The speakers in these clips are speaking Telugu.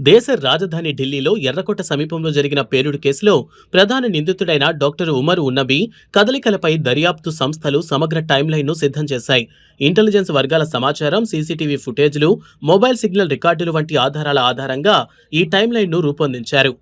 దేశ రాజధాని ఢిల్లీలో ఎర్రకోట సమీపంలో జరిగిన పేలుడు కేసులో ప్రధాన నిందితుడైన డాక్టర్ ఉమర్ ఉన్నబి కదలికలపై దర్యాప్తు సంస్థలు సమగ్ర టైమ్లైన్ను సిద్ధం చేశాయి. ఇంటెలిజెన్స్ వర్గాల సమాచారం సీసీటీవీ ఫుటేజ్లు మొబైల్ సిగ్నల్ రికార్డులు వంటి ఆధారాల ఆధారంగా ఈ టైమ్లైన్ను రూపొందించారు.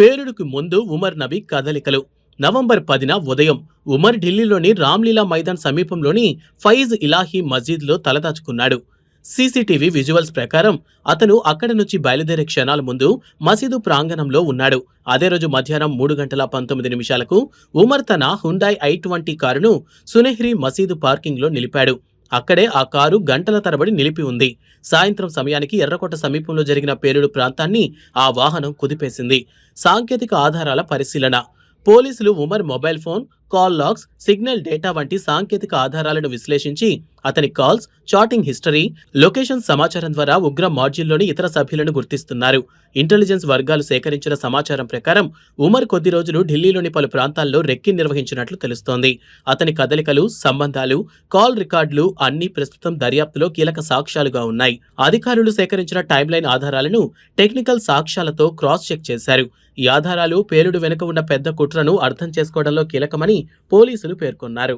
పేలుడుకు ముందు ఉమర్ నబీ కదలికలు. నవంబర్ పదిన ఉదయం ఉమర్ ఢిల్లీలోని రామ్లీలా మైదాన్ సమీపంలోని ఫైజ్ ఇలాహీ మస్జిద్లో తలదాచుకున్నాడు. సీసీటీవీ విజువల్స్ ప్రకారం అతను అక్కడి నుంచి బయలుదేరే క్షణాల ముందు మసీదు ప్రాంగణంలో ఉన్నాడు. అదే రోజు మధ్యాహ్నం మూడు గంటల పంతొమ్మిది నిమిషాలకు ఉమర్ తన హుండాయ్ ఐ ట్వంటీ కారును సునెహ్రి మసీదు పార్కింగ్లో నిలిపాడు. అక్కడే ఆ కారు గంటల తరబడి నిలిపి ఉంది. సాయంత్రం సమయానికి ఎర్రకోట సమీపంలో జరిగిన పేలుడు ప్రాంతాన్ని ఆ వాహనం కుదిపేసింది. సాంకేతిక ఆధారాల పరిశీలన. పోలీసులు Umar mobile phone call logs signal data వంటి సాంకేతిక ఆధారాలను విశ్లేషించి అతని కాల్స్ చాటింగ్ హిస్టరీ లొకేషన్ సమాచారం ద్వారా ఉగ్ర మాడ్యూల్లోని ఇతర సభ్యులను గుర్తిస్తున్నారు. ఇంటెలిజెన్స్ వర్గాలు సేకరించిన సమాచారం ప్రకారం ఉమర్ కొద్ది రోజులు ఢిల్లీలోని పలు ప్రాంతాల్లో రెక్కి నిర్వహించినట్లు తెలుస్తోంది. అతని కదలికలు సంబంధాలు కాల్ రికార్డులు అన్ని ప్రస్తుతం దర్యాప్తులో కీలక సాక్ష్యాలుగా ఉన్నాయి. అధికారులు సేకరించిన టైమ్లైన్ ఆధారాలను టెక్నికల్ సాక్ష్యాలతో క్రాస్ చెక్ చేశారు. ఈ ఆధారాలు పేలుడు వెనుక ఉన్న పెద్ద కుట్రను అర్థం చేసుకోవడంలో కీలకమని పోలీసులు పేర్కొన్నారు.